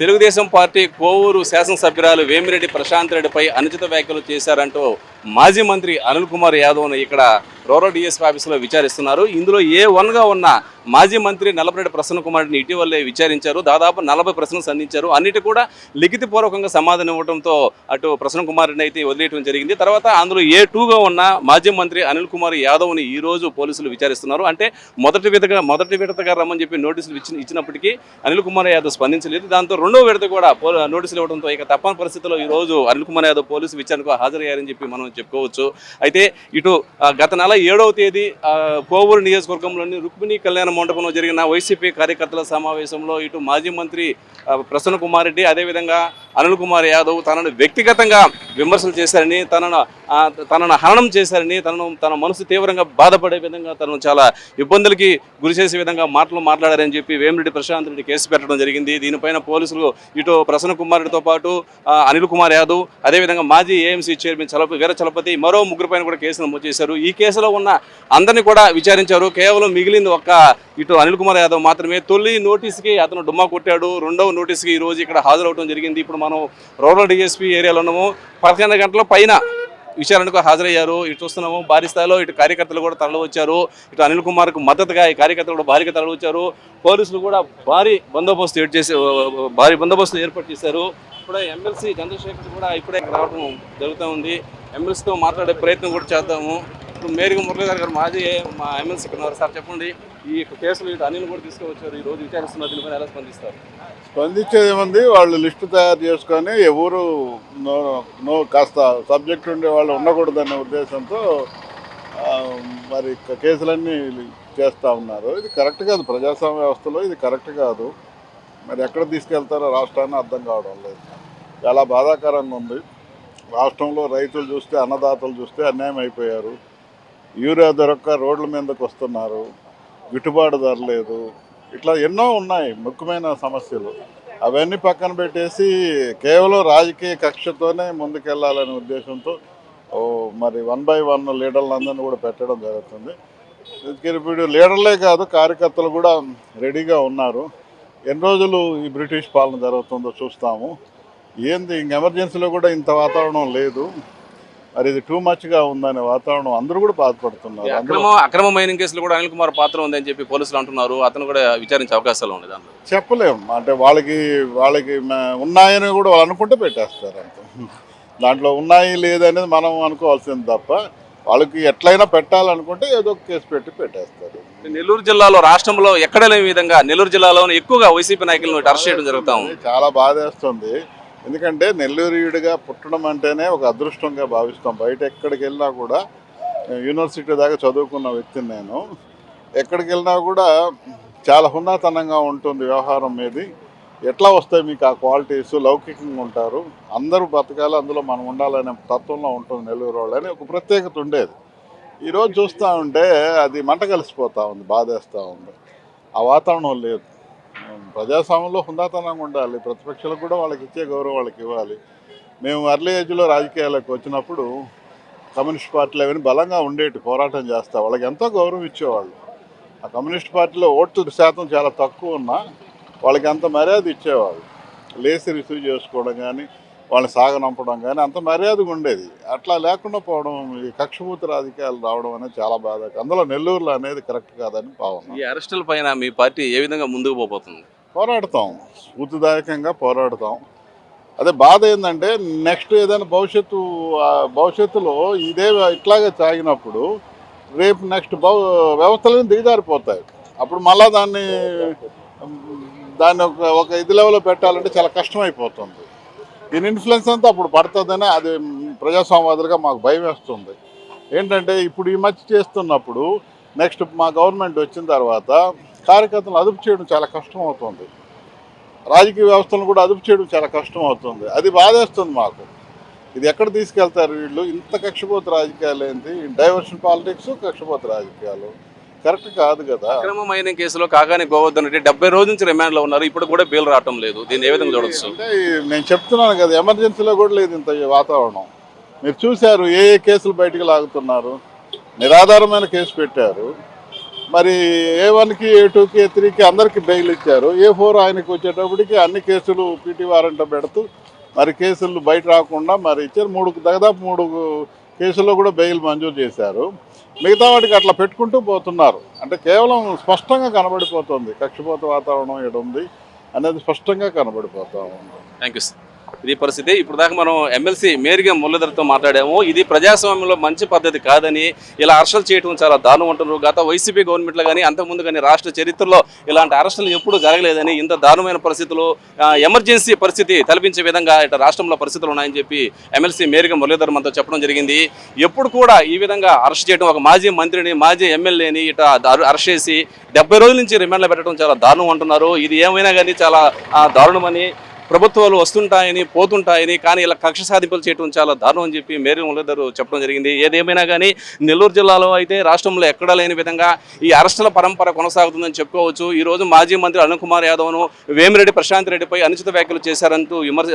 Telugu Desam party Kovur శాసనసభ్యురాలు వేమిరెడ్డి ప్రశాంత్ రెడ్డిపై అనుచిత వ్యాఖ్యలు చేశారంటూ మాజీ మంత్రి అనిల్ కుమార్ యాదవ్ను ఇక్కడ రూరల్ డిఎస్పీ ఆఫీసులో విచారిస్తున్నారు. ఇందులో ఏ వన్గా ఉన్న మాజీ మంత్రి నల్లపరెడ్డి ప్రసన్న కుమార్ని ఇటీవలే విచారించారు. దాదాపు నలభై ప్రశ్నలు సంధించారు. అన్నిటి కూడా లిఖితపూర్వకంగా సమాధానం ఇవ్వడంతో అటు ప్రసన్న కుమార్ని అయితే వదిలేయడం జరిగింది. తర్వాత అందులో ఏ టూగా ఉన్న మాజీ మంత్రి అనిల్ కుమార్ యాదవ్ని ఈ రోజు పోలీసులు విచారిస్తున్నారు. అంటే మొదటి విడతగా మొదటి విడతగా రమ్మని చెప్పి నోటీసులు ఇచ్చిన ఇచ్చినప్పటికీ అనిల్ కుమార్ యాదవ్ స్పందించలేదు. దాంతో రెండో విడత కూడా నోటీసులు ఇవ్వడంతో ఇక తప్పని పరిస్థితుల్లో ఈ రోజు అనిల్ కుమార్ యాదవ్ పోలీసు విచారణకు హాజరయ్యారని చెప్పి మనం చెప్పుకోవచ్చు. అయితే ఇటు ఆ, గత నెల ఏడవ తేదీ ఆ, కోవూరు నియోజకవర్గంలోని రుక్మిణి కళ్యాణ మండపంలో జరిగిన వైసీపీ కార్యకర్తల సమావేశంలో ఇటు మాజీ మంత్రి ఆ, ప్రసన్న కుమార్ రెడ్డి అదేవిధంగా అనిల్ కుమార్ యాదవ్ తనను వ్యక్తిగతంగా విమర్శలు చేశారని తనను తనను హరణం చేశారని తనను తన మనసు తీవ్రంగా బాధపడే విధంగా తనను చాలా ఇబ్బందులకి గురి చేసే విధంగా మాటలు మాట్లాడారని చెప్పి వేమిరెడ్డి ప్రశాంత్ రెడ్డి కేసు పెట్టడం జరిగింది. దీనిపైన పోలీసులు ఇటు ప్రసన్న కుమారుడితో పాటు అనిల్ కుమార్ యాదవ్ అదేవిధంగా మాజీ ఏఎంసీ చైర్మన్ చలపతి వీర చలపతి మరో ముగ్గురు పైన కూడా కేసు నమోదు చేశారు. ఈ కేసులో ఉన్న అందరినీ కూడా విచారించారు. కేవలం మిగిలింది ఒక్క ఇటు అనిల్ కుమార్ యాదవ్ మాత్రమే తొలి నోటీస్కి అతను డుమ్మా కొట్టాడు. రెండవ నోటీస్కి ఈ రోజు ఇక్కడ హాజరవడం జరిగింది. ఇప్పుడు మనం రూరల్ డిఎస్పీ ఏరియాలో ఉన్నాము. పదకొండు గంటల పైన విచారణకు హాజరయ్యారు. ఇటు చూస్తున్నాము భారీ స్థాయిలో ఇటు కార్యకర్తలు కూడా తరలివచ్చారు. ఇటు అనిల్ కుమార్కు మద్దతుగా ఈ కార్యకర్తలు కూడా భారీగా తరలివచ్చారు. పోలీసులు కూడా భారీ బందోబస్తు ఏర్పాటు చేసి భారీ బందోబస్తు ఏర్పాటు చేశారు. ఇప్పుడు ఎమ్మెల్సీ చంద్రశేఖర్ కూడా ఇప్పుడే ఇక్కడ రావడం జరుగుతూ ఉంది. ఎమ్మెల్సీతో మాట్లాడే ప్రయత్నం కూడా చేద్దాము. ఇప్పుడు మేరీగా మురళీధర్ గారు మాజీ మా ఎమ్మెల్సీ ఇక్కడ ఉన్నారు. సార్ చెప్పండి. ఈ కేసులు ఇటు అనిల్ కూడా తీసుకువచ్చారు. ఈ రోజు విచారిస్తున్నారు. దీనిపైన ఎలా స్పందిస్తారు? స్పందించేది ఏముంది? వాళ్ళు లిస్టు తయారు చేసుకొని ఎవరు నో నో కాస్త సబ్జెక్ట్ ఉండే వాళ్ళు ఉండకూడదనే ఉద్దేశంతో మరి కేసులన్నీ చేస్తూ ఉన్నారు. ఇది కరెక్ట్ కాదు. ప్రజాస్వామ్య వ్యవస్థలో ఇది కరెక్ట్ కాదు. మరి ఎక్కడ తీసుకెళ్తారో రాష్ట్రాన్ని అర్థం కావడం లేదు. చాలా బాధాకరంగా ఉంది. రాష్ట్రంలో రైతులు చూస్తే అన్నదాతలు చూస్తే అన్యాయం అయిపోయారు. యూరియా దొరక్క రోడ్ల మీదకి వస్తున్నారు. గిట్టుబాటు ధర లేదు. ఇట్లా ఎన్నో ఉన్నాయి ముఖ్యమైన సమస్యలు. అవన్నీ పక్కన పెట్టేసి కేవలం రాజకీయ కక్షతోనే ముందుకెళ్ళాలనే ఉద్దేశంతో ఓ మరి వన్ బై వన్ లీడర్లందరినీ కూడా పెట్టడం జరుగుతుంది. ఇప్పుడు లీడర్లే కాదు కార్యకర్తలు కూడా రెడీగా ఉన్నారు. ఎన్ని రోజులు ఈ బ్రిటిష్ పాలన జరుగుతుందో చూస్తాము. ఏంది ఇంక ఎమర్జెన్సీలో కూడా ఇంత వాతావరణం లేదు. మరి ఇది టూ మచ్గా ఉందనే వాతావరణం అందరూ కూడా బాధపడుతున్నారు. అక్రమ అక్రమ మైనింగ్ కేసులో కూడా అనిల్ కుమార్ పాత్ర ఉందని చెప్పి పోలీసులు అంటున్నారు. అతను కూడా విచారించే అవకాశాలు ఉన్నాయి దాంట్లో. చెప్పలేం. అంటే వాళ్ళకి వాళ్ళకి ఉన్నాయని కూడా వాళ్ళు అనుకుంటే పెట్టేస్తారు అంత. దాంట్లో ఉన్నాయి లేదనేది మనం అనుకోవాల్సింది తప్ప వాళ్ళకి ఎట్లయినా పెట్టాలనుకుంటే ఏదో ఒక కేసు పెట్టి పెట్టేస్తారు. నెల్లూరు జిల్లాలో రాష్ట్రంలో ఎక్కడ లేని విధంగా నెల్లూరు జిల్లాలో ఎక్కువగా వైసీపీ నాయకులను అరెస్ట్ చేయడం జరుగుతా చాలా బాధేస్తుంది. ఎందుకంటే నెల్లూరుయుడిగా పుట్టడం అంటేనే ఒక అదృష్టంగా భావిస్తాం. బయట ఎక్కడికి వెళ్ళినా కూడా యూనివర్సిటీ దాకా చదువుకున్న వ్యక్తిని నేను. ఎక్కడికి వెళ్ళినా కూడా చాలా హుందాతనంగా ఉంటుంది వ్యవహారం మీది. ఎట్లా వస్తాయి మీకు ఆ క్వాలిటీస్? లౌకికంగా ఉంటారు. అందరూ బతకాలి అందులో మనం ఉండాలనే తత్వంలో ఉంటుంది నెల్లూరు వాళ్ళు అని ఒక ప్రత్యేకత ఉండేది. ఈరోజు చూస్తూ ఉంటే అది మంట కలిసిపోతూ ఉంది బాధేస్తూ ఉంది. ఆ వాతావరణం లేదు. ప్రజాస్వామ్యంలో హుందాతనంగా ఉండాలి. ప్రతిపక్షాలకు కూడా వాళ్ళకి ఇచ్చే గౌరవం వాళ్ళకి ఇవ్వాలి. మేము అర్లీ ఏజ్లో రాజకీయాలకు వచ్చినప్పుడు కమ్యూనిస్ట్ పార్టీలు అవన్నీ బలంగా ఉండేటి పోరాటం చేస్తా. వాళ్ళకి ఎంతో గౌరవం ఇచ్చేవాళ్ళు. ఆ కమ్యూనిస్ట్ పార్టీలో ఓట్లు శాతం చాలా తక్కువ ఉన్నా వాళ్ళకి అంత మర్యాద ఇచ్చేవాళ్ళు. లేసి రిసీవ్ చేసుకోవడం కానీ వాళ్ళని సాగనంపడం కానీ అంత మర్యాదగా ఉండేది. అట్లా లేకుండా పోవడం ఈ కక్షపూత రాజకీయాలు రావడం అనేది చాలా బాధ అందులో నెల్లూరులో అనేది కరెక్ట్ కాదని భావన. ఈ అరెస్టుల పైన మీ పార్టీ ఏ విధంగా ముందుకు పోబోతుంది? పోరాడతాం. స్ఫూర్తిదాయకంగా పోరాడతాం. అదే బాధ ఏంటంటే నెక్స్ట్ ఏదైనా భవిష్యత్తు భవిష్యత్తులో ఇదే ఇట్లాగే సాగినప్పుడు రేపు నెక్స్ట్ వ్యవస్థలను దిగజారిపోతాయి. అప్పుడు మళ్ళా దాన్ని దాన్ని ఒక ఒక ఇది లెవెల్లో పెట్టాలంటే చాలా కష్టమైపోతుంది. దీని ఇన్ఫ్లుయెన్స్ అంతా అప్పుడు పడుతుందని అది ప్రజాస్వామ్యవాదులుగా మాకు భయం వేస్తుంది. ఏంటంటే ఇప్పుడు ఈ మధ్య చేస్తున్నప్పుడు నెక్స్ట్ మా గవర్నమెంట్ వచ్చిన తర్వాత కార్యకర్తలను అదుపు చేయడం చాలా కష్టం అవుతుంది. రాజకీయ వ్యవస్థను కూడా అదుపు చేయడం చాలా కష్టం అవుతుంది. అది బాధేస్తుంది మాకు. ఇది ఎక్కడ తీసుకెళ్తారు వీళ్ళు? ఇంత కక్షపోత రాజకీయాలు ఏంటి? డైవర్షన్ పాలిటిక్స్ కక్షపోత రాజకీయాలు. కరెక్ట్ కాదు కదా. అక్రమ మైనింగ్ కేసులో కాగానే గోవర్ధన్ రెడ్డి డెబ్బై రోజుల నుంచి రిమాండ్లో ఉన్నారు. ఇప్పుడు కూడా బెయిల్ రావటం లేదు. దీన్ని ఏ విధంగా చూడొచ్చు? నేను చెప్తున్నాను కదా ఎమర్జెన్సీలో కూడా లేదు ఇంత వాతావరణం. మీరు చూశారు ఏ ఏ కేసులు బయటకు లాగుతున్నారు. నిరాధారమైన కేసు పెట్టారు. మరి ఏ వన్కి ఏ టూకి ఏ త్రీకి అందరికి బెయిల్ ఇచ్చారు. ఏ ఫోర్ ఆయనకి వచ్చేటప్పటికి అన్ని కేసులు పీటీ వారెంట్ పెడుతూ మరి కేసులు బయట రాకుండా మరి ఇచ్చారు. మూడు దాదాపు మూడు కేసులో కూడా బెయిల్ మంజూరు చేశారు. మిగతా వాటికి అట్లా పెట్టుకుంటూ పోతున్నారు. అంటే కేవలం స్పష్టంగా కనబడిపోతుంది. కక్షపోత వాతావరణం ఇక్కడ ఉంది అనేది స్పష్టంగా కనబడిపోతూ ఉంది. థ్యాంక్ యూ సార్ ఇది పరిస్థితి. ఇప్పుడు దాకా మనం ఎమ్మెల్సీ మేరిగా మురళీధర్తో మాట్లాడాము. ఇది ప్రజాస్వామ్యంలో మంచి పద్ధతి కాదని ఇలా అరెస్టులు చేయడం చాలా దారుణం అంటున్నారు. గత వైసీపీ గవర్నమెంట్లో కానీ అంతకుముందు కానీ రాష్ట్ర చరిత్రలో ఇలాంటి అరెస్టులు ఎప్పుడూ జరగలేదని ఇంత దారుణమైన పరిస్థితులు ఎమర్జెన్సీ పరిస్థితి తలపించే విధంగా ఇటు రాష్ట్రంలో పరిస్థితులు ఉన్నాయని చెప్పి ఎమ్మెల్సీ మేరిగా మురళీధర్ మనతో చెప్పడం జరిగింది. ఎప్పుడు కూడా ఈ విధంగా అరెస్ట్ చేయడం ఒక మాజీ మంత్రిని మాజీ ఎమ్మెల్యేని ఇట అరెస్ట్ చేసి డెబ్బై రోజుల నుంచి రిమాండ్లో పెట్టడం చాలా దారుణం అంటున్నారు. ఇది ఏమైనా కానీ చాలా దారుణమని ప్రభుత్వాలు వస్తుంటాయని పోతుంటాయని కానీ ఇలా కక్ష సాధింపులు చేయడం చాలా దారుణం అని చెప్పి మేరీ మురళీధర్ చెప్పడం జరిగింది. ఏదేమైనా కానీ నెల్లూరు జిల్లాలో అయితే రాష్ట్రంలో ఎక్కడా లేని విధంగా ఈ అరెస్టుల పరంపర కొనసాగుతుందని చెప్పుకోవచ్చు. ఈ రోజు మాజీ మంత్రి అరుణ్ కుమార్ యాదవ్ను వేమిరెడ్డి ప్రశాంత్ రెడ్డిపై అనుచిత వ్యాఖ్యలు చేశారంటూ విమర్శ